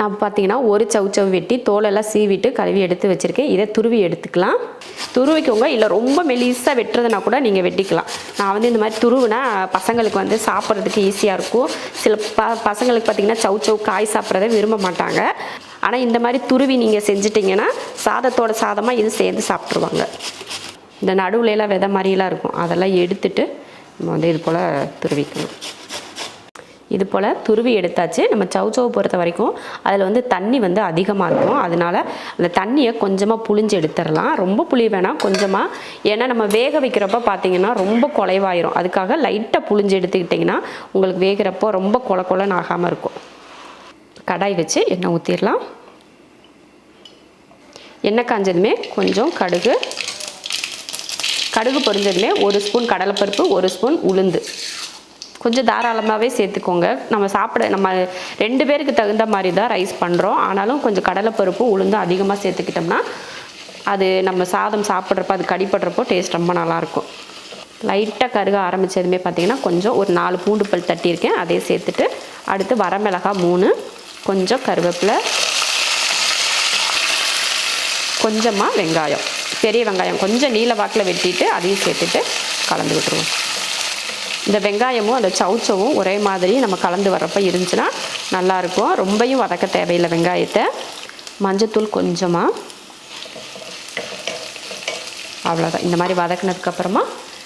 நான் பார்த்தீங்கன்னா ஒரு சவுச்சவ் வெட்டி தோலெல்லாம் சீவிட்டு கழுவி எடுத்து வச்சுருக்கேன். இதை துருவி எடுத்துக்கலாம். துருவிக்கோங்க. இல்லை ரொம்ப மெலிசாக வெட்டுறதுனா கூட நீங்கள் வெட்டிக்கலாம். நான் வந்து இந்த மாதிரி துருவுனா பசங்களுக்கு வந்து சாப்பிட்றதுக்கு ஈஸியாக இருக்கும். சில ப பசங்களுக்கு பார்த்தீங்கன்னா சவு காய் சாப்பிட்றத விரும்ப மாட்டாங்க. ஆனால் இந்த மாதிரி துருவி நீங்கள் செஞ்சிட்டிங்கன்னா சாதத்தோட சாதமாக இது சேர்ந்து சாப்பிட்ருவாங்க இந்த நடுவுலலாம் விதை மாதிரிலாம் இருக்கும். அதெல்லாம் எடுத்துட்டு நம்ம வந்து இது போல் துருவிக்கணும் இது போல் துருவி எடுத்தாச்சு. நம்ம சவுச்சவை பொறுத்த வரைக்கும் அதில் வந்து தண்ணி வந்து அதிகமாக இருக்கும். அதனால அந்த தண்ணியை கொஞ்சமாக புளிஞ்சு எடுத்துடலாம். ரொம்ப புளி வேணாம். கொஞ்சமாக ஏன்னா நம்ம வேக வைக்கிறப்ப பார்த்தீங்கன்னா ரொம்ப குலைவாயிரும். அதுக்காக லைட்டாக புளிஞ்சு எடுத்துக்கிட்டிங்கன்னா உங்களுக்கு வேகிறப்போ ரொம்ப கொல கொலன்னு ஆகாமல் இருக்கும். கடாய் வச்சு எண்ணெய் ஊற்றிடலாம் எண்ணெய் காஞ்சதுமே கொஞ்சம் கடுகு. கடுகு பொரிஞ்சதுமே ஒரு ஸ்பூன் கடலைப்பருப்பு ஒரு ஸ்பூன் உளுந்து. கொஞ்சம் தாராளமாகவே சேர்த்துக்கோங்க. நம்ம சாப்பிட நம்ம ரெண்டு பேருக்கு தகுந்த மாதிரி தான் ரைஸ் பண்ணுறோம் ஆனாலும் கொஞ்சம் கடலைப்பருப்பு உளுந்து அதிகமாக சேர்த்துக்கிட்டோம்னா அது நம்ம சாதம் சாப்பிட்றப்ப அது கடிப்படுறப்போ டேஸ்ட் ரொம்ப நல்லாயிருக்கும். லைட்டாக கருக ஆரம்பித்ததுமே பார்த்தீங்கன்னா கொஞ்சம் ஒரு நாலு பூண்டு பல் தட்டியிருக்கேன். அதே சேர்த்துட்டு அடுத்து வரமிளகா மூணு கொஞ்சம் கருவேப்பிலை கொஞ்சமாக வெங்காயம் பெரிய வெங்காயம் கொஞ்சம் நீல வாக்கில் வெட்டிட்டு அதையும் சேர்த்துட்டு கலந்து விட்டுருவோம். இந்த வெங்காயமும் அந்த சவுச்சவும் ஒரே மாதிரி நம்ம கலந்து வரப்போ இருந்துச்சுன்னா நல்லாயிருக்கும். ரொம்பையும் வதக்க தேவையில்லை வெங்காயத்தை. மஞ்சத்தூள் கொஞ்சமாக அவ்வளோதான் இந்த மாதிரி வதக்குனதுக்கப்புறமா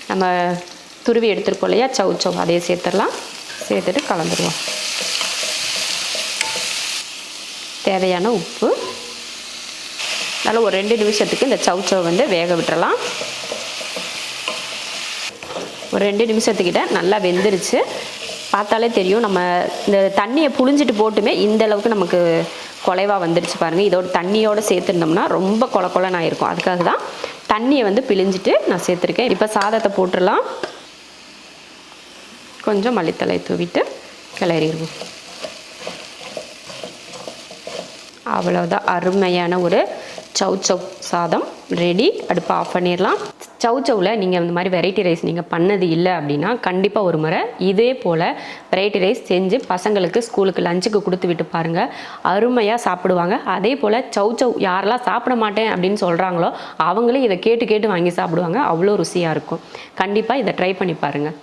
நம்ம துருவி எடுத்துருக்கோம் இல்லையா சவுச்சவ் அதையே சேர்த்துடலாம். சேர்த்துட்டு கலந்துருவோம். தேவையான உப்பு. நல்லா ஒரு ரெண்டு நிமிஷத்துக்கு இந்த சவுச்சவை வந்து வேக விட்டுறலாம். ஒரு ரெண்டு நிமிஷத்துக்கிட்ட நல்லா வெந்துருச்சு. பார்த்தாலே தெரியும் நம்ம இந்த தண்ணியை புழிஞ்சிட்டு போட்டுமே இந்த அளவுக்கு நமக்கு குலைவாக வந்துருச்சு பாருங்கள் இதோட தண்ணியோடு சேர்த்துருந்தோம்னா ரொம்ப கொல கொலன்னு ஆயிருக்கும். அதுக்காக தான் தண்ணியை வந்து பிழிஞ்சிட்டு நான் சேர்த்துருக்கேன். இப்போ சாதத்தை போட்டுடலாம். கொஞ்சம் மல்லித்தலை தூவிட்டு கிளறிடுவோம். அவ்வளோதான் அருமையான ஒரு சவ் சவ் சாதம். ரெடி. அடுப்பை ஆஃப் பண்ணிடலாம். சவு சவுவில் நீங்கள் இந்த மாதிரி வெரைட்டி ரைஸ் நீங்கள் பண்ணது இல்லை அப்படின்னா கண்டிப்பாக ஒரு முறை இதே போல் வெரைட்டி ரைஸ் செஞ்சு பசங்களுக்கு ஸ்கூலுக்கு லஞ்சுக்கு கொடுத்து விட்டு பாருங்கள் அருமையாக சாப்பிடுவாங்க. அதே போல் சவு சவு யாரெல்லாம் சாப்பிட மாட்டேன் அப்படின்னு சொல்கிறாங்களோ அவங்களே இதை கேட்டு கேட்டு வாங்கி சாப்பிடுவாங்க. அவ்வளோ ருசியாக இருக்கும். கண்டிப்பாக இதை ட்ரை பண்ணி பாருங்கள்